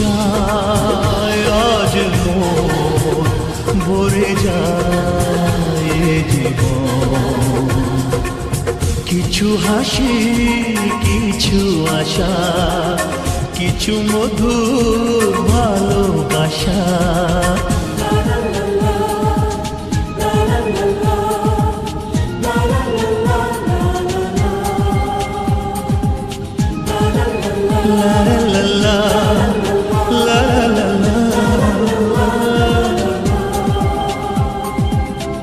যায়, আজ ভরে যায় জীবন। কিছু হাসি, কিছু আশা, কিছু মধু ভালোবাসা। la la la